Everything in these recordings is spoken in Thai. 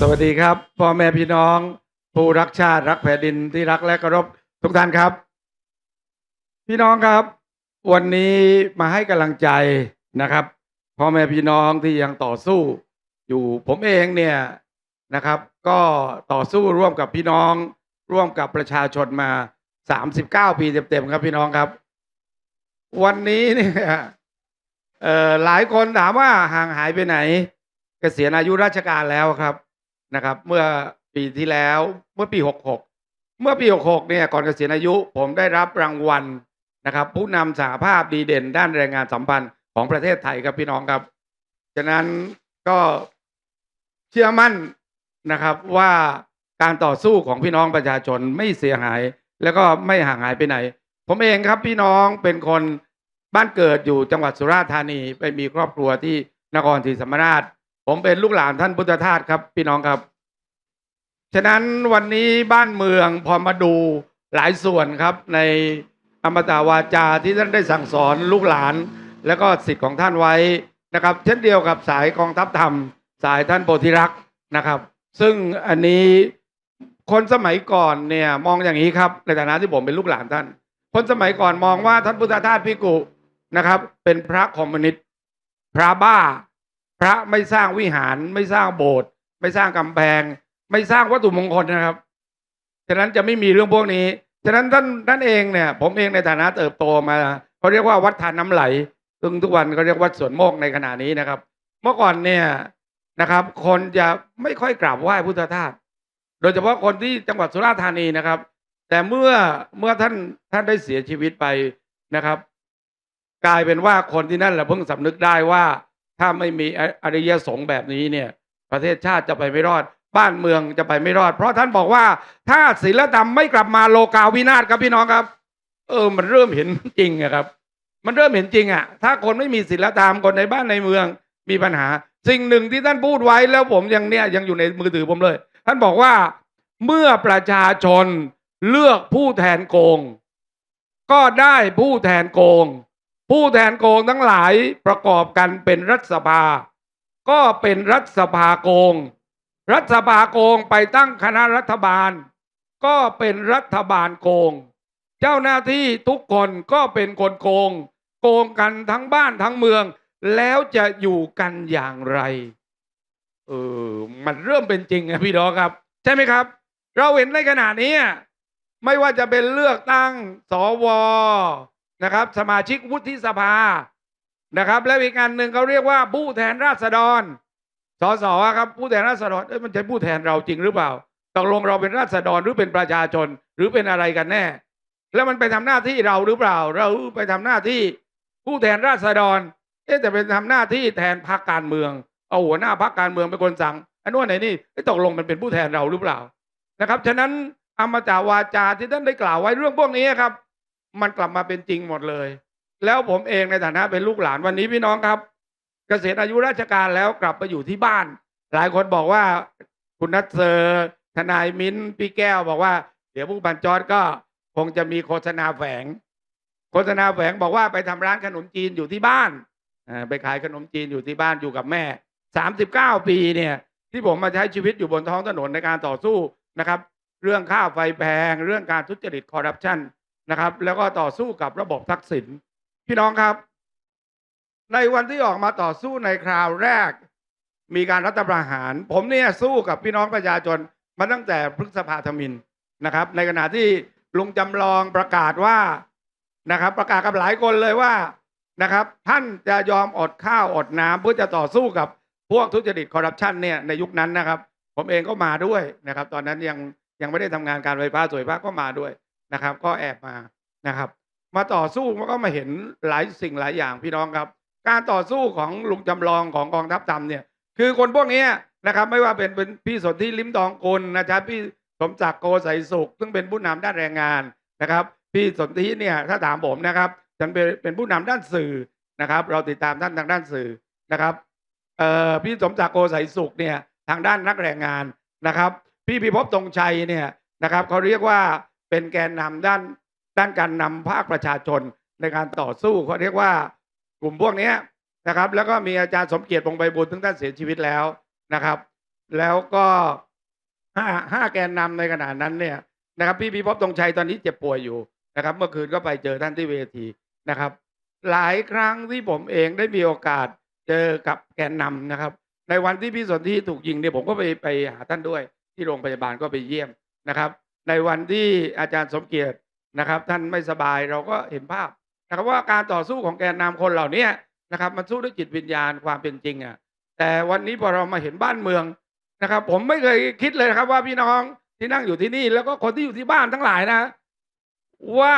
สวัสดีครับพ่อแม่พี่น้อง ผู้รักชาติรักแผ่นดินที่รักและเคารพทุกท่านครับ พี่น้องครับ วันนี้มาให้กำลังใจนะครับพ่อแม่พี่น้องที่ยังต่อสู้ อยู่ผมเองเนี่ยนะครับ ก็ต่อสู้ร่วมกับพี่น้อง ร่วมกับประชาชนมา 39 ปีเต็มๆครับพี่น้องครับ วันนี้เนี่ยเอ่อหลายคนถามว่าห่างหายไปไหนเกษียณอายุราชการแล้วครับ นะครับ เมื่อปีที่แล้วเมื่อปี 66 เมื่อปี 66 เนี่ยก่อนเกษียณอายุ ผมได้รับรางวัลนะครับ ผู้นำสหภาพดีเด่นด้านแรงงานสัมพันธ์ของประเทศไทยครับพี่น้องครับ ฉะนั้นก็เชื่อมั่นนะครับว่าการต่อสู้ของพี่น้องประชาชนไม่เสียหาย แล้วก็ไม่ห่างหายไปไหน ผมเองครับพี่น้องเป็นคนบ้านเกิดอยู่จังหวัดสุราษฎร์ธานี ไปมีครอบครัวที่นครศรีธรรมราช ผมเป็นลูกหลานท่านพุทธทาสครับ พี่น้องครับ ฉะนั้นวันนี้บ้านเมืองพอมาดูหลายส่วนครับในอมตะวาจาที่ท่านได้สั่งสอนลูกหลาน แล้วก็สิทธิ์ของท่านไว้นะครับ เช่นเดียวกับสายกองทัพธรรม สายท่านโพธิรักษ์นะครับ ซึ่งอันนี้คนสมัยก่อนเนี่ยมองอย่างนี้ครับ ในฐานะที่ผมเป็นลูกหลานท่าน คนสมัยก่อนมองว่าท่านพุทธทาสพิกุนะครับ เป็นพระคอมมิวนิสต์พระบ้า พระไม่สร้างวิหารไม่สร้างโบสถ์ไม่สร้างกำแพง ไม่สร้างวัตถุมงคลนะครับฉะนั้นจะไม่มีเรื่องพวกนี้ฉะนั้นท่านท่านเองเนี่ย ผมเองในฐานะเติบโตมาเขาเรียกว่าวัดทานน้ำไหลซึ่งทุกวันเขาเรียกวัดสวนโมกในขณะนี้นะครับ เมื่อก่อนเนี่ยนะครับ คนจะไม่ค่อยกราบไหว้พุทธทาสโดยเฉพาะคนที่จังหวัดสุราษฎร์ธานีนะครับ แต่เมื่อเมื่อท่านท่านได้เสียชีวิตไปนะครับ กลายเป็นว่าคนที่นั่นแหละเพิ่งสำนึกได้ว่า ถ้าไม่มีอริยสงฆ์แบบนี้เนี่ย ประเทศชาติจะไปไม่รอด บ้านเมืองจะไปไม่รอด เพราะท่านบอกว่าถ้าศีลธรรมไม่กลับมาโลกาวินาศครับพี่น้องครับ เออ มันเริ่มเห็นจริงอะครับ มันเริ่มเห็นจริงอะถ้าคนไม่มีศีลธรรมคนในบ้านในเมืองมีปัญหา สิ่งหนึ่งที่ท่านพูดไว้แล้วผมยังเนี่ยยังอยู่ในมือถือผมเลย ท่านบอกว่าเมื่อประชาชนเลือกผู้แทนโกง ก็ได้ผู้แทนโกง ผู้แทนโกงทั้งหลายประกอบกันเป็นรัฐสภา ก็เป็นรัฐสภาโกง รัฐสภาโกงไปตั้งคณะรัฐบาล ก็เป็นรัฐบาลโกง เจ้าหน้าที่ทุกคนก็เป็นคนโกง โกงกันทั้งบ้านทั้งเมือง แล้วจะอยู่กันอย่างไรเออมันเริ่มเป็นจริงอะพี่น้อครับ ใช่ไหมครับ เราเห็นในขณะนี้ ไม่ว่าจะเป็นเลือกตั้งสว นะครับ สมาชิกวุฒิสภานะครับ แล้วอีกอันหนึ่งเขาเรียกว่าผู้แทนราษฎรสสครับผู้แทนราษฎรเอ้ยมันใช่ผู้แทนเราจริงหรือเปล่าตกลงเราเป็นราษฎรหรือเป็นประชาชนหรือเป็นอะไรกันแน่ แล้วมันไปทำหน้าที่เราหรือเปล่า เราไปทำหน้าที่ผู้แทนราษฎร เอ๊ะแต่เป็นทำหน้าที่แทนพรรคการเมือง เอาหัวหน้าพรรคการเมืองเป็นคนสั่งอันนู้นไหนนี่ตกลงมันเป็นผู้แทนเราหรือเปล่านะครับฉะนั้นอมตะวาจาที่ท่านได้กล่าวไว้เรื่องพวกนี้ครับ มันกลับมาเป็นจริงหมดเลย แล้วผมเองในฐานะเป็นลูกหลานวันนี้พี่น้องครับ เกษียณอายุราชการแล้วกลับไปอยู่ที่บ้าน หลายคนบอกว่าคุณนัทเซอร์ทนายมิ้นพี่แก้วบอกว่า เดี๋ยวผู้บัญจรก็คงจะมีโฆษณาแฝง โฆษณาแฝงบอกว่าไปทำร้านขนมจีนอยู่ที่บ้านไปขายขนมจีนอยู่ที่บ้านอยู่กับแม่สามสิบเก้าปีเนี่ย ที่ผมมาใช้ชีวิตอยู่บนท้องถนนในการต่อสู้นะครับ เรื่องค่าไฟแพง เรื่องการทุจริตคอร์รัปชัน นะครับ แล้วก็ต่อสู้กับระบบทักษิณพี่น้องครับ ในวันที่ออกมาต่อสู้ในคราวแรก มีการรัฐประหาร ผมเนี่ยสู้กับพี่น้องประชาชนมาตั้งแต่พฤษภาธมินนะครับ ในขณะที่ลุงจำลองประกาศว่านะครับ ประกาศกับหลายคนเลยว่านะครับ ท่านจะยอมอดข้าวอดน้ำเพื่อจะต่อสู้กับพวกทุจริตคอร์รัปชันเนี่ยในยุคนั้นนะครับ ผมเองก็มาด้วยนะครับ ตอนนั้นยังยังไม่ได้ทำงานการไฟฟ้าสวยฟ้าก็มาด้วย นะครับ ก็แอบมานะครับ มาต่อสู้มันก็มาเห็นหลายสิ่งหลายอย่างพี่น้องครับ การต่อสู้ของลุงจำลองของกองทัพธรรมเนี่ย คือคนพวกนี้นะครับไม่ว่าเป็นเป็นพี่สนธิลิ้มทองกุลนะครับพี่สมศักดิ์โกใสสุข ซึ่งเป็นผู้นำด้านแรงงานนะครับ พี่สนธิเนี่ยถ้าถามผมนะครับฉันเป็นเป็นผู้นำด้านสื่อนะครับ เราติดตามท่านทางด้านสื่อนะครับเอ่อพี่สมศักดิ์โกใสสุขเนี่ยทางด้านนักแรงงานนะครับ พี่พิภพตรงชัยเนี่ยนะครับเขาเรียกว่า เป็นแกนนำด้านด้านการนำภาคประชาชนในการต่อสู้เขาเรียกว่ากลุ่มพวกนี้นะครับ แล้วก็มีอาจารย์สมเกียรติวงศ์ใบบุญซึ่งท่านเสียชีวิตแล้วนะครับ แล้วก็ห้าห้าแกนนำในขณะนั้นเนี่ยนะครับพี่พิภพตรงชัยตอนนี้เจ็บป่วยอยู่นะครับ เมื่อคืนก็ไปเจอท่านที่เวทีนะครับ หลายครั้งที่ผมเองได้มีโอกาสเจอกับแกนนำนะครับ ในวันที่พี่สนธิถูกยิงเนี่ยผมก็ไปไปหาท่านด้วย ที่โรงพยาบาลก็ไปเยี่ยมนะครับ ในวันที่อาจารย์สมเกียรตินะครับ ท่านไม่สบายเราก็เห็นภาพนะครับว่าการต่อสู้ของแกนนำคนเหล่านี้นะครับ มันสู้ด้วยจิตวิญญาณความเป็นจริงอะแต่วันนี้พอเรามาเห็นบ้านเมืองนะครับ ผมไม่เคยคิดเลยครับว่าพี่น้องที่นั่งอยู่ที่นี่ แล้วก็คนที่อยู่ที่บ้านทั้งหลายนะ ว่า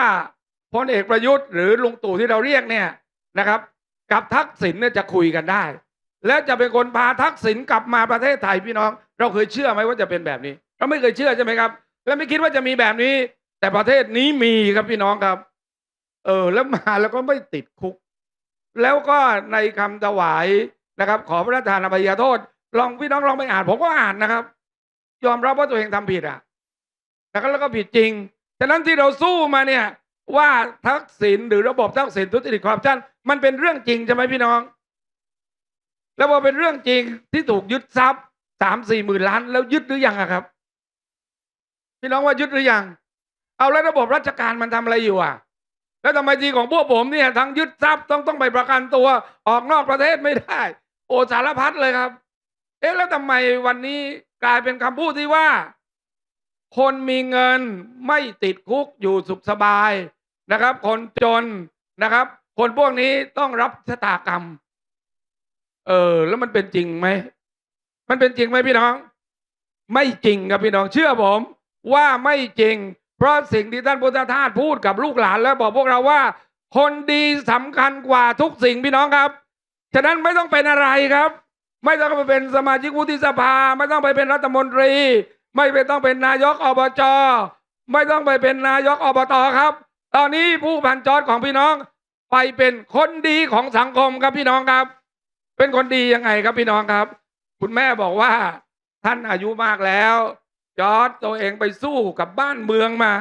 พลเอกประยุทธ์หรือลุงตู่ที่เราเรียกเนี่ยนะครับ กับทักษิณเนี่ยจะคุยกันได้ และจะเป็นคนพาทักษิณกลับมาประเทศไทยพี่น้อง เราเคยเชื่อไหมว่าจะเป็นแบบนี้ เราไม่เคยเชื่อใช่ไหมครับ และไม่คิดว่าจะมีแบบนี้ แต่ประเทศนี้มีครับพี่น้องครับ เออ แล้วมาแล้วก็ไม่ติดคุก แล้วก็ในคำถวายนะครับ ขอพระราชทานอภัยโทษ ลองพี่น้องลองไปอ่านผมก็อ่านนะครับ ยอมรับว่าตัวเองทำผิดอะนะครับแล้วก็ผิดจริงฉะนั้นที่เราสู้มาเนี่ย ว่าทักษิณหรือระบบทักษิณทุจริตคอร์รัปชันมันเป็นเรื่องจริงใช่ไหมพี่น้อง แล้วพอเป็นเรื่องจริงที่ถูกยึดทรัพย์สามสี่หมื่นล้าน แล้วยึดหรือยังอะครับ พี่น้องว่ายึดหรือยัง เอาแล้วระบบราชการมันทำอะไรอยู่อะ แล้วทำไมทีของพวกผมเนี่ยทั้งยึดทรัพย์ต้องต้องไปประกันตัวออกนอกประเทศไม่ได้ โอสารพัดเลยครับ เอ๊ะแล้วทำไมวันนี้กลายเป็นคำพูดที่ว่า คนมีเงินไม่ติดคุกอยู่สุขสบายนะครับ คนจนนะครับ คนพวกนี้ต้องรับชะตากรรม เออ แล้วมันเป็นจริงไหมมันเป็นจริงไหมพี่น้อง ไม่จริงครับพี่น้องเชื่อผม ว่าไม่จริง เพราะสิ่งที่ท่านพุทธทาสพูดกับลูกหลานแล้วบอกพวกเราว่า คนดีสำคัญกว่าทุกสิ่งพี่น้องครับฉะนั้นไม่ต้องเป็นอะไรครับ ไม่ต้องไปเป็นสมาชิกวุฒิสภา ไม่ต้องไปเป็นรัฐมนตรี ไม่ไปต้องเป็นนายกอบจไม่ต้องไปเป็นนายกอบตครับ ตอนนี้ผู้พันจอดของพี่น้อง ไปเป็นคนดีของสังคมครับพี่น้องครับ เป็นคนดียังไงครับพี่น้องครับ คุณแม่บอกว่าท่านอายุมากแล้ว จอร์ดตัวเองไปสู้กับบ้านเมืองมา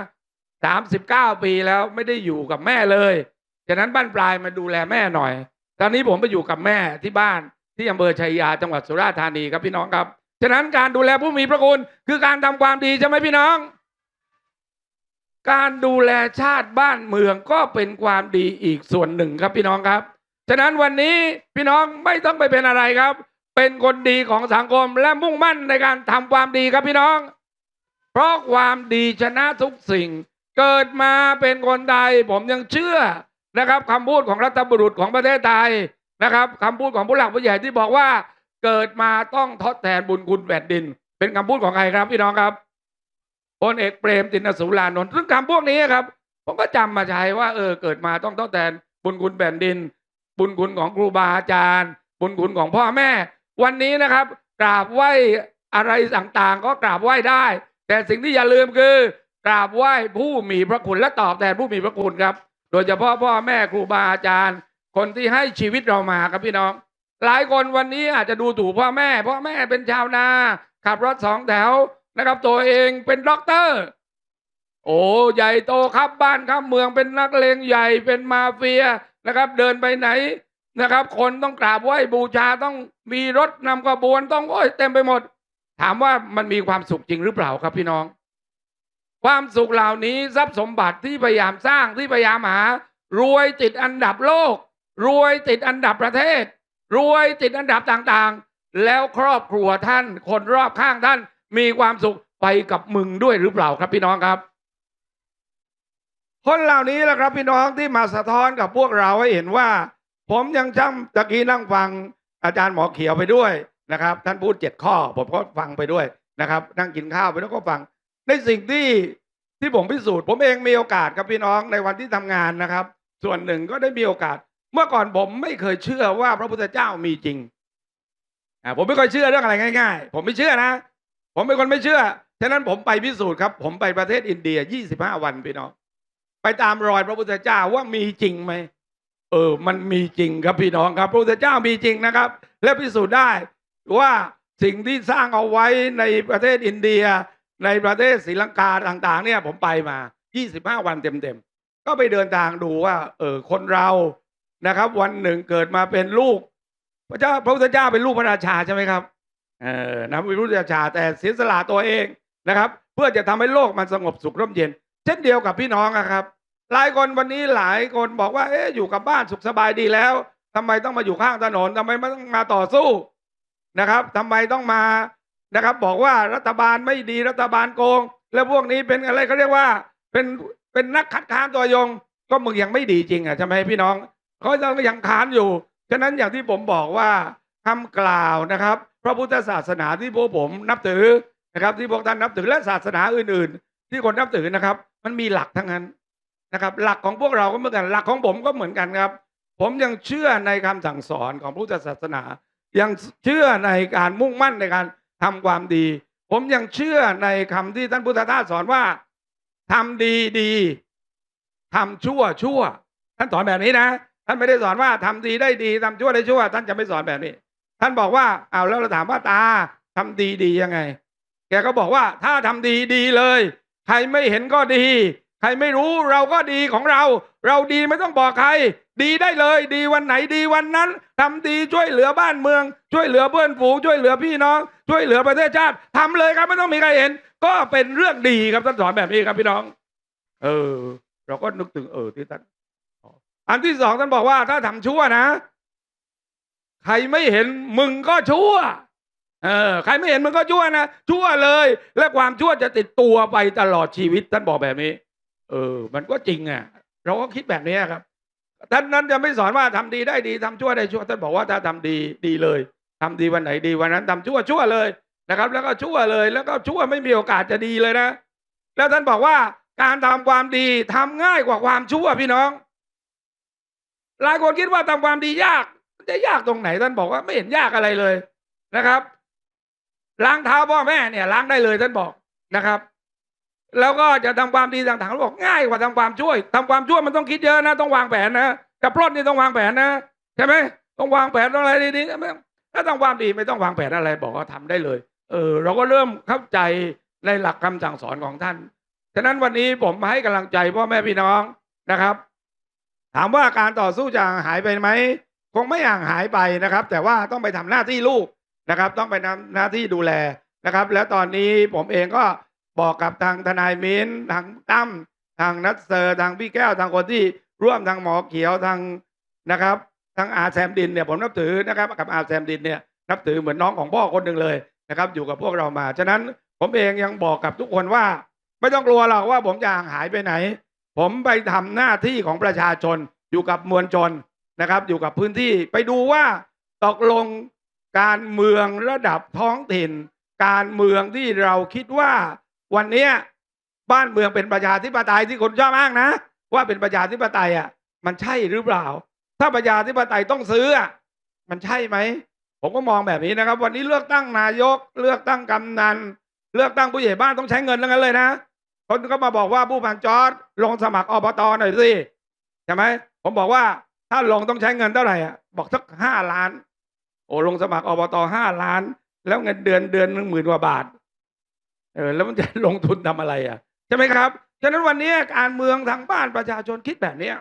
สามสิบเก้าปีแล้วไม่ได้อยู่กับแม่เลยฉะนั้นบ้านปลายมาดูแลแม่หน่อย ตอนนี้ผมไปอยู่กับแม่ที่บ้านที่อำเภอชัยยาจังหวัดสุราษฎร์ธานีครับพี่น้องครับ ฉะนั้นการดูแลผู้มีพระคุณคือการทำความดีใช่ไหมพี่น้อง การดูแลชาติบ้านเมืองก็เป็นความดีอีกส่วนหนึ่งครับพี่น้องครับ ฉะนั้นวันนี้พี่น้องไม่ต้องไปเป็นอะไรครับ เป็นคนดีของสังคมและมุ่งมั่นในการทำความดีครับพี่น้อง เพราะความดีชนะทุกสิ่ง เกิดมาเป็นคนไทยผมยังเชื่อนะครับคำพูดของรัฐบุรุษของประเทศไทยนะครับคำพูดของผู้หลักผู้ใหญ่ที่บอกว่า เกิดมาต้องทดแทนบุญคุณแผ่นดิน เป็นคำพูดของใครครับพี่น้องครับพลเอกเปรมตินสุรานนท์ซึ่งคำพวกนี้ครับผมก็จำมาใช้ว่าเออเกิดมาต้องทดแทนบุญคุณแผ่นดิน บุญคุณของครูบาอาจารย์ บุญคุณของพ่อแม่ วันนี้นะครับกราบไหว้อะไรต่างๆ ก็กราบไหว้ได้ แต่สิ่งที่อย่าลืมคือกราบไหว้ผู้มีพระคุณและตอบแทนผู้มีพระคุณครับ โดยเฉพาะพ่อแม่ครูบาอาจารย์ คนที่ให้ชีวิตเรามาครับพี่น้อง หลายคนวันนี้อาจจะดูถูกพ่อแม่พ่อแม่เป็นชาวนา ขับรถสองแถวนะครับ ตัวเองเป็นด็อกเตอร์ โอ้ใหญ่โตครับบ้านครับเมืองเป็นนักเลงใหญ่เป็นมาเฟียนะครับ เดินไปไหนนะครับ คนต้องกราบไหว้บูชาต้องมีรถนำขบวนต้องโอ้ยเต็มไปหมด ถามว่ามันมีความสุขจริงหรือเปล่าครับพี่น้อง ความสุขเหล่านี้ทรัพย์สมบัติที่พยายามสร้างที่พยายามหา รวยติดอันดับโลก รวยติดอันดับประเทศ รวยติดอันดับต่างๆ แล้วครอบครัวท่าน คนรอบข้างท่านมีความสุขไปกับมึงด้วยหรือเปล่าครับพี่น้องครับ คนเหล่านี้แหละครับพี่น้องที่มาสะท้อนกับพวกเราให้เห็นว่า ผมยังจำตะกี้นั่งฟังอาจารย์หมอเขียวไปด้วย นะครับ ท่านพูดเจ็ดข้อ ผมก็ฟังไปด้วยนะครับ นั่งกินข้าวไปแล้วก็ฟัง ในสิ่งที่ที่ผมพิสูจน์ ผมเองมีโอกาสครับพี่น้องในวันที่ทำงานนะครับ ส่วนหนึ่งก็ได้มีโอกาส เมื่อก่อนผมไม่เคยเชื่อว่าพระพุทธเจ้ามีจริงผมไม่เคยเชื่อเรื่องอะไรง่ายๆ ผมไม่เชื่อนะ ผมเป็นคนไม่เชื่อฉะนั้นผมไปพิสูจน์ครับ ผมไปประเทศอินเดีย 25 วันพี่น้อง ไปตามรอยพระพุทธเจ้าว่ามีจริงไหม เออ มันมีจริงครับพี่น้องครับ พระพุทธเจ้ามีจริงนะครับ และพิสูจน์ได้ ว่าสิ่งที่สร้างเอาไว้ในประเทศอินเดีย ในประเทศศรีลังกาต่างๆ เนี่ยผมไปมา 25 วันเต็มๆ ก็ไปเดินทางดูว่า เออคนเรานะครับ วันหนึ่งเกิดมาเป็นลูก พระเจ้าพระพุทธเจ้าเป็นลูกพระราชาใช่ไหมครับเออนะวิรุทธชาแต่เสียสละตัวเองนะครับ เพื่อจะทำให้โลกมันสงบสุขร่มเย็น เช่นเดียวกับพี่น้องอะครับ หลายคนวันนี้หลายคนบอกว่าเอ๊ะอยู่กับบ้านสุขสบายดีแล้วทำไมต้องมาอยู่ข้างถนนทำไมไม่ต้องมาต่อสู้ นะครับทำไมต้องมานะครับ บอกว่ารัฐบาลไม่ดีรัฐบาลโกง แล้วพวกนี้เป็นอะไรเขาเรียกว่าเป็นเป็นนักคัดค้านตัวยง ก็มึงยังไม่ดีจริงอะใช่ไหมพี่น้องเขาต้องยังค้านอยู่ฉะนั้นอย่างที่ผมบอกว่าคำกล่าวนะครับ พระพุทธศาสนาที่พวกผมนับถือนะครับ ที่พวกท่านนับถือและศาสนาอื่น ๆ ที่คนนับถือนะครับ มันมีหลักทั้งนั้นนะครับ หลักของพวกเราก็เหมือนกัน หลักของผมก็เหมือนกันครับ ผมยังเชื่อในคำสั่งสอนของพุทธศาสนา ยังเชื่อในการมุ่งมั่นในการทำความดี ผมยังเชื่อในคำที่ท่านพุทธทาสสอนว่าทำดีดีทำชั่วชั่ว ท่านสอนแบบนี้นะท่านไม่ได้สอนว่าทำดีได้ดีทำชั่วได้ชั่ว ท่านจะไม่สอนแบบนี้ ท่านบอกว่าเอาแล้วเราถามว่าตาทำดีดียังไง แกก็บอกว่าถ้าทำดีดีเลย ใครไม่เห็นก็ดี ใครไม่รู้เราก็ดีของเรา เราดีไม่ต้องบอกใคร ดีได้เลย ดีวันไหนดีวันนั้นทำดีช่วยเหลือบ้านเมือง ช่วยเหลือเพื่อนฝูงช่วยเหลือพี่น้อง ช่วยเหลือประเทศชาติทำเลยครับไม่ต้องมีใครเห็น ก็เป็นเรื่องดีครับท่านสอนแบบนี้ครับพี่น้อง เออ เราก็นึกถึงเออที่ท่านอันที่สองท่านบอกว่าถ้าทำชั่วนะ ใครไม่เห็นมึงก็ชั่วเออใครไม่เห็นมึงก็ชั่วนะชั่วเลย และความชั่วจะติดตัวไปตลอดชีวิตท่านบอกแบบนี้ เออ มันก็จริงอะ เราก็คิดแบบนี้ครับ ท่านนั้นจะไม่สอนว่าทำดีได้ดีทำชั่วได้ชั่ว ท่านบอกว่าถ้าทำดีดีเลยทำดีวันไหนดีวันนั้นทำชั่วชั่วเลยนะครับ แล้วก็ชั่วเลย แล้วก็ชั่วไม่มีโอกาสจะดีเลยนะ แล้วท่านบอกว่าการทำความดีทำง่ายกว่าความชั่วพี่น้อง หลายคนคิดว่าทำความดียาก จะยากตรงไหนท่านบอกว่าไม่เห็นยากอะไรเลยนะครับ ล้างเท้าพ่อแม่เนี่ยล้างได้เลยท่านบอกนะครับ แล้วก็จะทำความดีต่างๆเขาบอกง่ายกว่าทำความช่วยทำความช่วยมันต้องคิดเยอะนะ ต้องวางแผนนะจะปล้นนี่ต้องวางแผนนะใช่ไหมต้องวางแผนต้องอะไรดีๆไม่ต้องถ้าทำความดีไม่ต้องวางแผนอะไรบอกว่าทำได้เลย เออ เราก็เริ่มเข้าใจในหลักคำสั่งสอนของท่านฉะนั้นวันนี้ผมมาให้กำลังใจพ่อแม่พี่น้องนะครับ ถามว่าการต่อสู้จะหายไปไหมคงไม่ห่างหายไปนะครับ แต่ว่าต้องไปทำหน้าที่ลูกนะครับ ต้องไปทำหน้าที่ดูแลนะครับ แล้วตอนนี้ผมเองก็ บอกกับทางทนายมิ้นทางตั้มทางนัทเซอร์ทางพี่แก้วทางคนที่ร่วมทางหมอเขียวทางนะครับทางอาแซมดินเนี่ยผมนับถือนะครับกับอาแซมดินเนี่ยนับถือเหมือนน้องของพ่อคนหนึ่งเลยนะครับอยู่กับพวกเรามา ฉะนั้นผมเองยังบอกกับทุกคนว่า ไม่ต้องกลัวหรอกว่าผมจะห่างหายไปไหน ผมไปทำหน้าที่ของประชาชนอยู่กับมวลชนนะครับ อยู่กับพื้นที่ไปดูว่าตกลงการเมืองระดับท้องถิ่น การเมืองที่เราคิดว่า วันเนี้ยบ้านเมืองเป็นประชาธิปไตยที่คนชอบอ้างนะ ว่าเป็นประชาธิปไตยอะ มันใช่หรือเปล่า ถ้าประชาธิปไตยต้องซื้ออะมันใช่ไหมผมก็มองแบบนี้นะครับ วันนี้เลือกตั้งนายก เลือกตั้งกำนัน เลือกตั้งผู้ใหญ่บ้านต้องใช้เงินทั้งนั้นเลยนะคนก็มาบอกว่าผู้พันจอร์ดลงสมัครอบตหน่อยสิใช่ไหมผมบอกว่าถ้าลงต้องใช้เงินเท่าไหร่อะบอกสักห้าล้าน โอ้ลงสมัครอบตห้าล้าน แล้วเงินเดือนเดือนหนึ่งหมื่นกว่าบาท เออแล้วมันจะลงทุนทำอะไรอะใช่ไหมครับฉะนั้นวันนี้การเมืองทางบ้านประชาชนคิดแบบเนี้ย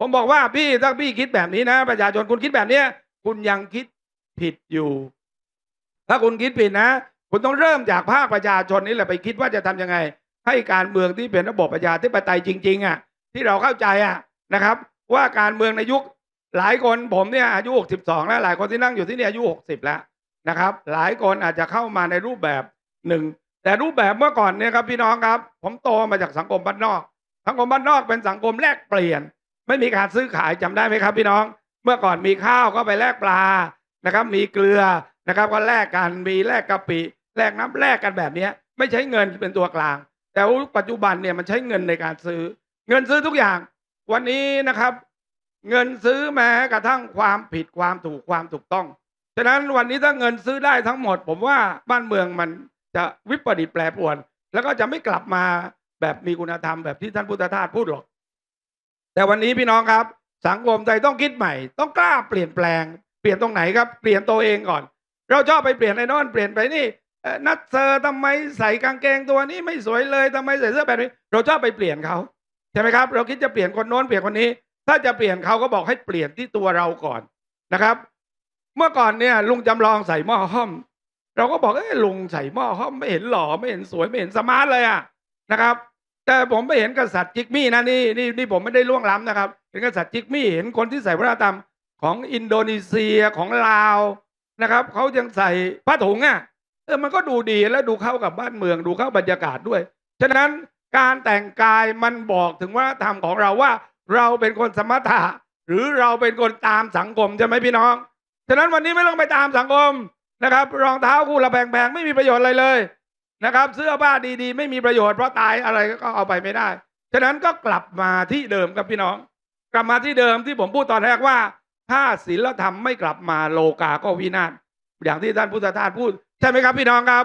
ผมบอกว่าพี่ถ้าพี่คิดแบบนี้นะ ประชาชนคุณคิดแบบเนี้ยคุณยังคิดผิดอยู่ ถ้าคุณคิดผิดนะ คุณต้องเริ่มจากภาคประชาชนนี่แหละไปคิดว่าจะทำยังไง ให้การเมืองที่เป็นระบบประชาธิปไตยจริง ๆอะที่เราเข้าใจอะนะครับ ว่าการเมืองในยุคหลายคนผมเนี่ยอายุ 62 แล้วหลายคนที่นั่งอยู่ที่นี่อายุ 60 แล้วนะครับ หลายคนอาจจะเข้ามาในรูปแบบหนึ่ง แต่รูปแบบเมื่อก่อนเนี่ยครับพี่น้องครับ ผมโตมาจากสังคมบ้านนอก สังคมบ้านนอกเป็นสังคมแลกเปลี่ยน ไม่มีการซื้อขายจำได้ไหมครับ พี่น้อง เมื่อก่อนมีข้าวก็ไปแลกปลานะครับ มีเกลือนะครับก็แลกกันมีแลกกะปิแลกน้ำแลกกันแบบเนี้ยไม่ใช้เงินเป็นตัวกลาง แต่ปัจจุบันเนี่ยมันใช้เงินในการซื้อ เงินซื้อทุกอย่าง วันนี้นะครับ เงินซื้อแม้กระทั่งความผิดความถูกความถูกต้องฉะนั้นวันนี้ถ้าเงินซื้อได้ทั้งหมด ผมว่าบ้านเมืองมัน จะวิปริตแปรปรวน แล้วก็จะไม่กลับมาแบบมีคุณธรรมแบบที่ท่านพุทธทาสพูดหรอก แต่วันนี้พี่น้องครับ สังคมไทยต้องคิดใหม่ ต้องกล้าเปลี่ยนแปลง เปลี่ยนตรงไหนครับ เปลี่ยนตัวเองก่อน เราชอบไปเปลี่ยนไอ้นอนเปลี่ยนไปนี่นัดเซอร์ทำไมใส่กางเกงตัวนี้ไม่สวยเลยทำไมใส่เสื้อแบบนี้ เราชอบไปเปลี่ยนเขาใช่ไหมครับ เราคิดจะเปลี่ยนคนโน้นเปลี่ยนคนนี้ ถ้าจะเปลี่ยนเขาก็บอกให้เปลี่ยนที่ตัวเราก่อนนะครับ เมื่อก่อนเนี่ยลุงจำลองใส่หม้อห้อม เราก็บอกเอ้ยลุงใส่หม้อเขาไม่เห็นหล่อไม่เห็นสวยไม่เห็นสมาร์ทเลยอะนะครับ แต่ผมไปเห็นกษัตริย์จิกมี่นะนี่นี่นี่ผมไม่ได้ล่วงล้ำนะครับ เห็นกษัตริย์จิกมี่เห็นคนที่ใส่วัฒนธรรมของอินโดนีเซียของลาวนะครับเขายังใส่ผ้าถุงอะเออมันก็ดูดีและดูเข้ากับบ้านเมือง ดูเข้าบรรยากาศด้วย ฉะนั้นการแต่งกายมันบอกถึงวัฒนธรรมของเราว่า เราเป็นคนสมถะหรือเราเป็นคนตามสังคมใช่ไหมพี่น้อง ฉะนั้นวันนี้ไม่ต้องไปตามสังคม นะครับ รองเท้าคู่ละแพงๆไม่มีประโยชน์อะไรเลยนะครับ เสื้อผ้าดีๆ ไม่มีประโยชน์เพราะตายอะไรก็เอาไปไม่ได้ ฉะนั้นก็กลับมาที่เดิมครับพี่น้อง กลับมาที่เดิมที่ผมพูดตอนแรกว่า ถ้าศีลธรรมไม่กลับมาโลกาก็วินาศอย่างที่ท่านพุทธทาสพูด ใช่ไหมครับพี่น้องครับ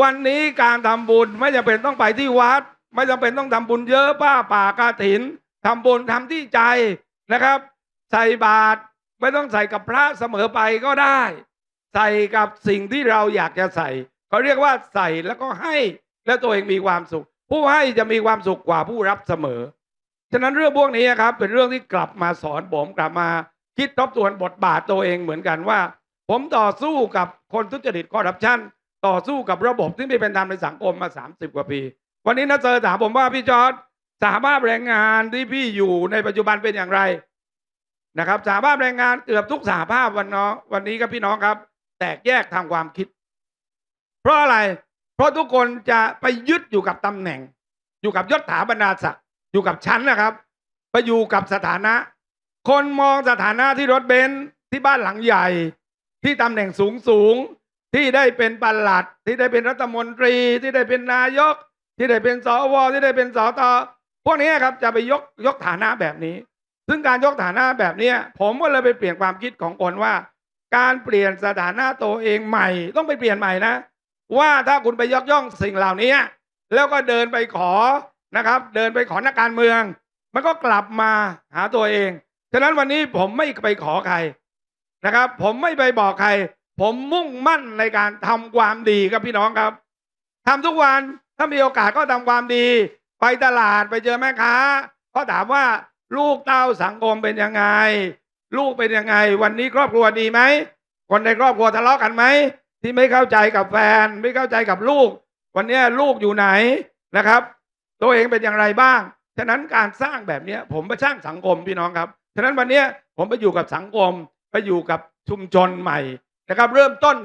วันนี้การทำบุญไม่จำเป็นต้องไปที่วัด ไม่จำเป็นต้องทำบุญเยอะป้าป่ากาถินทำบุญทำที่ใจนะครับ ใส่บาตรไม่ต้องใส่กับพระเสมอไปก็ได้ ใส่กับสิ่งที่เราอยากจะใส่เขาเรียกว่าใส่แล้วก็ให้แล้วตัวเองมีความสุข ผู้ให้จะมีความสุขกว่าผู้รับเสมอ ฉะนั้นเรื่องพวกนี้ครับ เป็นเรื่องที่กลับมาสอนผมกลับมาคิดทบทวนบทบาทตัวเองเหมือนกันว่า ผมต่อสู้กับคนทุจริตคอร์รัปชันต่อสู้กับระบบที่ไม่เป็นธรรมในสังคมมา 30 กว่าปี วันนี้นะเจอถามผมว่าพี่จอร์ดสหภาพแรงงานที่พี่อยู่ในปัจจุบันเป็นอย่างไรนะครับสหภาพแรงงานเกือบทุกสหภาพวันน้องวันนี้ครับพี่น้องครับ แตกแยกทางความคิด เพราะอะไร เพราะทุกคนจะไปยึดอยู่กับตำแหน่ง อยู่กับยศถาบรรดาศักดิ์อยู่กับชั้นนะครับ ไปอยู่กับสถานะ คนมองสถานะที่รถเบนซ์ที่บ้านหลังใหญ่ ที่ตำแหน่งสูงสูงที่ได้เป็นปลัด ที่ได้เป็นรัฐมนตรี ที่ได้เป็นนายก ที่ได้เป็นสวที่ได้เป็นสตพวกนี้ครับจะไปยกยกฐานะแบบนี้ ซึ่งการยกฐานะแบบนี้ผมก็เลยไปเปลี่ยนความคิดของคนว่า การเปลี่ยนสถานะตัวเองใหม่ ต้องไปเปลี่ยนใหม่นะ ว่าถ้าคุณไปยกย่องสิ่งเหล่านี้ แล้วก็เดินไปขอนะครับ เดินไปขอนักการเมือง มันก็กลับมาหาตัวเองฉะนั้นวันนี้ผมไม่ไปขอใครนะครับ ผมไม่ไปบอกใคร ผมมุ่งมั่นในการทำความดีครับพี่น้องครับทำทุกวันถ้ามีโอกาสก็ทำความดี ไปตลาดไปเจอแม่ค้าก็ถามว่าลูกเต้าสังคมเป็นยังไง ลูกเป็นยังไง วันนี้ครอบครัวดีไหมคนในครอบครัวทะเลาะกันไหมที่ไม่เข้าใจกับแฟน ไม่เข้าใจกับลูก วันนี้ลูกอยู่ไหนนะครับ ตัวเองเป็นอย่างไรบ้างฉะนั้นการสร้างแบบเนี้ยผมไปสร้างสังคมพี่น้องครับฉะนั้นวันเนี้ยผมไปอยู่กับสังคมไปอยู่กับชุมชนใหม่นะครับ เริ่มต้น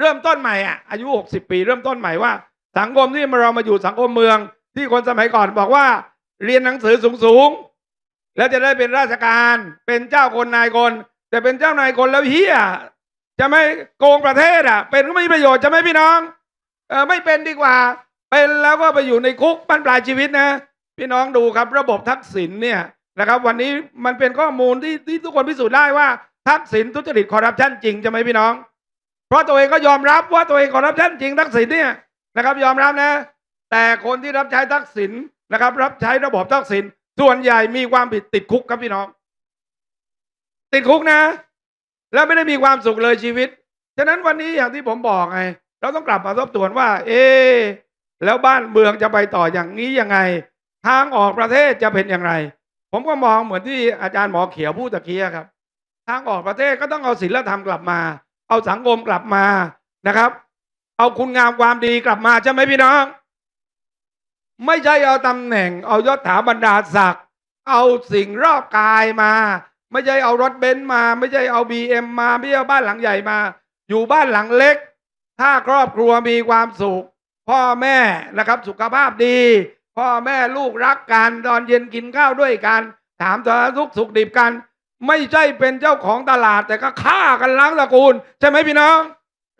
เริ่มต้นใหม่อะอายุ 60 ปี เริ่มต้นใหม่ว่า สังคมที่เรามาอยู่สังคมเมือง ที่คนสมัยก่อนบอกว่า เรียนหนังสือสูงๆ แล้วจะได้เป็นราชการเป็นเจ้าคนนายคนแต่เป็นเจ้านายคนแล้วเฮียจะไม่โกงประเทศอะ เป็นก็ไม่มีประโยชน์จะไหมพี่น้องเออไม่เป็นดีกว่า เป็นแล้วก็ไปอยู่ในคุกบรรปลายชีวิตนะ พี่น้องดูครับระบบทักษิณเนี่ยนะครับ วันนี้มันเป็นข้อมูลที่ที่ทุกคนพิสูจน์ได้ว่าทักษิณทุจริตคอร์รัปชันจริงใช่ไหมพี่น้อง เพราะตัวเองก็ยอมรับว่าตัวเองคอร์รัปชันจริงทักษิณเนี่ยนะครับยอมรับนะ แต่คนที่รับใช้ทักษิณนะครับ รับใช้ระบบทักษิณ ส่วนใหญ่มีความผิดติดคุกครับพี่น้อง ติดคุกนะ แล้วไม่ได้มีความสุขเลยชีวิต ฉะนั้นวันนี้อย่างที่ผมบอกไง เราต้องกลับมาทบทวนว่า เอ๊แล้วบ้านเมืองจะไปต่ออย่างนี้ยังไง ทางออกประเทศจะเป็นอย่างไร ผมก็มองเหมือนที่อาจารย์หมอเขียวพูดตะเกี้ครับ ทางออกประเทศก็ต้องเอาศีลธรรมกลับมา เอาสังคมกลับมานะครับ เอาคุณงามความดีกลับมาใช่ไหมพี่น้อง ไม่ใช่เอาตำแหน่ง เอายศถาบรรดาศักดิ์เอาสิ่งรอบกายมา ไม่ใช่เอารถเบนซ์มา ไม่ใช่เอาบีเอ็มมา ไม่ใช่เอาบ้านหลังใหญ่มา อยู่บ้านหลังเล็ก ถ้าครอบครัวมีความสุข พ่อแม่นะครับสุขภาพดี พ่อแม่ลูกรักกันตอนเย็นกินข้าวด้วยกัน ถามสารทุกสุขดิบกัน ไม่ใช่เป็นเจ้าของตลาดแต่ก็ฆ่ากันล้างตระกูล ใช่ไหมพี่น้อง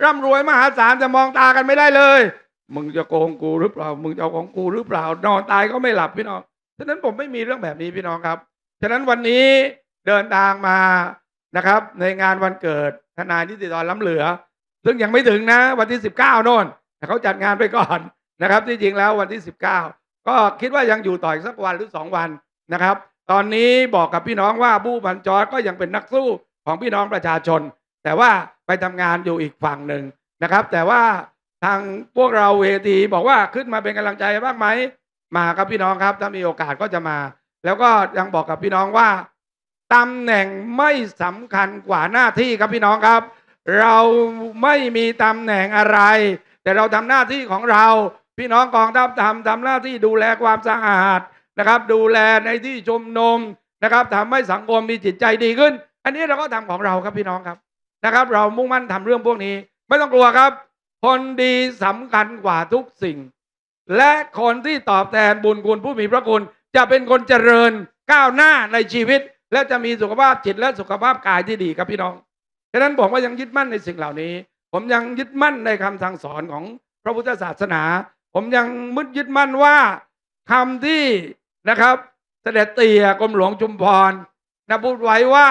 ร่ำรวยมหาศาลแต่มองตากันไม่ได้เลย มึงจะโกงกูหรือเปล่า มึงจะเอาของกูหรือเปล่านอนตายก็ไม่หลับพี่น้องฉะนั้นผมไม่มีเรื่องแบบนี้พี่น้องครับ ฉะนั้นวันนี้เดินทางมานะครับ ในงานวันเกิดทนายนิติธรล้ำเหลือ ซึ่งยังไม่ถึงนะวันที่สิบเก้าโน่นแต่เขาจัดงานไปก่อนนะครับ ที่จริงแล้ววันที่สิบเก้าก็คิดว่ายังอยู่ต่ออีกสักวันหรือสองวันนะครับ ตอนนี้บอกกับพี่น้องว่าบู้บันจอก็ยังเป็นนักสู้ของพี่น้องประชาชน แต่ว่าไปทำงานอยู่อีกฝั่งหนึ่งนะครับ แต่ว่า ทางพวกเราเวทีบอกว่าขึ้นมาเป็นกำลังใจบ้างไหมมาครับพี่น้องครับ ถ้ามีโอกาสก็จะมา แล้วก็ยังบอกกับพี่น้องว่าตำแหน่งไม่สำคัญกว่าหน้าที่ครับพี่น้องครับ เราไม่มีตำแหน่งอะไร แต่เราทำหน้าที่ของเรา พี่น้องกองทัพทำทำหน้าที่ดูแลความสะอาดนะครับ ดูแลในที่ชุมนุมนะครับทำให้สังคมมีจิตใจดีขึ้น อันนี้เราก็ทำของเราครับพี่น้องครับนะครับ เรามุ่งมั่นทำเรื่องพวกนี้ ไม่ต้องกลัวครับ คนดีสำคัญกว่าทุกสิ่ง และคนที่ตอบแทนบุญคุณผู้มีพระคุณ จะเป็นคนเจริญก้าวหน้าในชีวิต และจะมีสุขภาพจิตและสุขภาพกายที่ดีครับพี่น้องฉะนั้นผมก็ยังยึดมั่นในสิ่งเหล่านี้ ผมยังยึดมั่นในคำสั่งสอนของพระพุทธศาสนา ผมยังมึดยึดมั่นว่าคำที่นะครับ เสด็จเตี่ยกรมหลวงชุมพรนะพูดไว้ว่า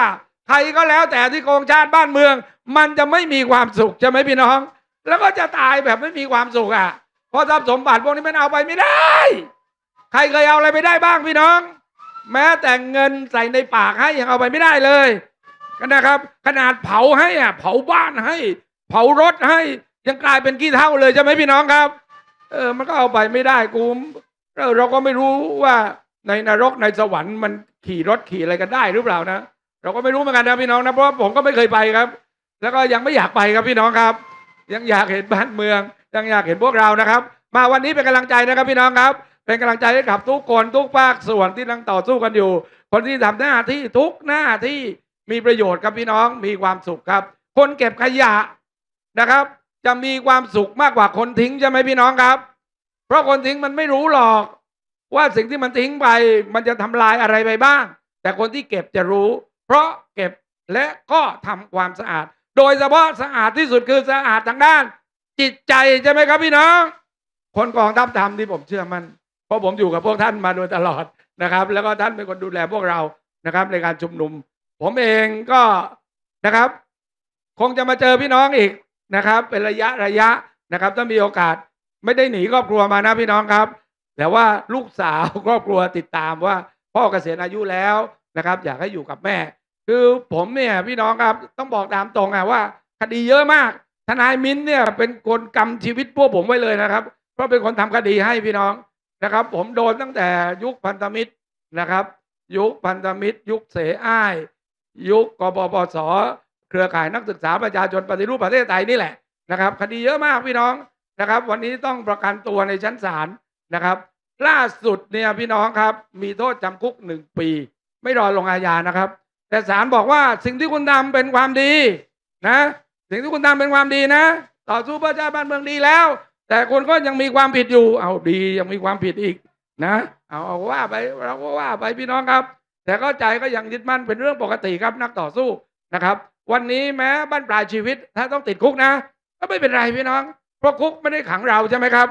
ใครก็แล้วแต่ที่โกงชาติบ้านเมือง มันจะไม่มีความสุขใช่ไหมพี่น้อง แล้วก็จะตายแบบไม่มีความสุขอะ เพราะทรัพย์สมบัติพวกนี้มันเอาไปไม่ได้ ใครเคยเอาอะไรไปได้บ้างพี่น้อง แม้แต่เงินใส่ในปากให้ยังเอาไปไม่ได้เลยนะครับ ขนาดเผาให้อะ เผาบ้านให้ เผารถให้ยังกลายเป็นขี้เท่าเลยใช่ไหมพี่น้องครับ เออ มันก็เอาไปไม่ได้กูเราก็ไม่รู้ว่าในนรกในสวรรค์มันขี่รถขี่อะไรกันได้หรือเปล่านะ เราก็ไม่รู้เหมือนกันนะพี่น้องนะเพราะผมก็ไม่เคยไปครับ แล้วก็ยังไม่อยากไปครับพี่น้องครับ ยังอยากเห็นบ้านเมือง ยังอยากเห็นพวกเรานะครับ มาวันนี้เป็นกำลังใจนะครับพี่น้องครับ เป็นกำลังใจให้กับทุกคนทุกภาคส่วนที่กำลังต่อสู้กันอยู่ คนที่ทำหน้าที่ทุกหน้าที่มีประโยชน์ครับพี่น้องมีความสุขครับ คนเก็บขยะนะครับ จะมีความสุขมากกว่าคนทิ้งใช่ไหมพี่น้องครับ เพราะคนทิ้งมันไม่รู้หรอก ว่าสิ่งที่มันทิ้งไป มันจะทำลายอะไรไปบ้าง แต่คนที่เก็บจะรู้ เพราะเก็บและก็ทำความสะอาด โดยเฉพาะสะอาดที่สุดคือสะอาดทางด้าน จิตใจใช่ไหมครับพี่น้อง คนกองทัพทำที่ผมเชื่อมันเพราะผมอยู่กับพวกท่านมาโดยตลอดนะครับ แล้วก็ท่านเป็นคนดูแลพวกเรานะครับ ในการชุมนุม ผมเองก็นะครับ คงจะมาเจอพี่น้องอีกนะครับ เป็นระยะระยะนะครับถ้ามีโอกาสไม่ได้หนีครอบครัวมานะพี่น้องครับ แต่ว่าลูกสาวครอบครัวติดตามว่าพ่อเกษียณอายุแล้วนะครับ อยากให้อยู่กับแม่ คือผมเนี่ยพี่น้องครับต้องบอกตามตรงอะว่า คดีเยอะมาก ทนายมิ้นเนี่ยเป็นคนกำชีวิตพวกผมไว้เลยนะครับ เพราะเป็นคนทำคดีให้พี่น้องนะครับ ผมโดนตั้งแต่ยุคพันธมิตรนะครับ ยุคพันธมิตร ยุคเสอ้าย ยุคกบปสเครือข่ายนักศึกษาประชาชนปฏิรูปประเทศไทยนี่แหละนะครับ คดีเยอะมากพี่น้องนะครับ วันนี้ต้องประกันตัวในชั้นศาลนะครับ ล่าสุดเนี่ยพี่น้องครับ มีโทษจำคุกหนึ่งปี ไม่รอลงอาญานะครับ แต่ศาลบอกว่าสิ่งที่คุณทำเป็นความดีนะ สิ่งที่คุณทำเป็นความดีนะ ต่อสู้เพื่อชาติบ้านเมืองดีแล้ว แต่คุณก็ยังมีความผิดอยู่ เอาดียังมีความผิดอีกนะเอาเอาว่าไปเราก็ว่าไปพี่น้องครับ แต่ก็ใจก็ยังยึดมั่นเป็นเรื่องปกติครับนักต่อสู้นะครับ วันนี้แม้บ้านปลายชีวิต ถ้าต้องติดคุกนะ ก็ไม่เป็นไรพี่น้อง เพราะคุกไม่ได้ขังเราใช่ไหมครับ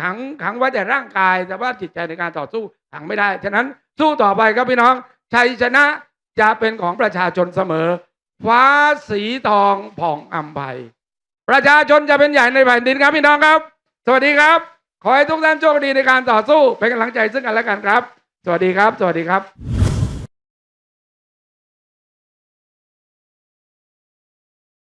ขังขังไว้แต่ร่างกายแต่ว่าจิตใจในการต่อสู้ขังไม่ได้ฉะนั้นสู้ต่อไปครับพี่น้องชัยชนะ จะเป็นของประชาชนเสมอ ฟ้าสีทองผ่องอัมภัยประชาชนจะเป็นใหญ่ในแผ่นดินครับพี่น้องครับ สวัสดีครับ ขอให้ทุกท่านโชคดีในการต่อสู้เป็นกำลังใจซึ่งกันและกันครับ สวัสดีครับ สวัสดีครับ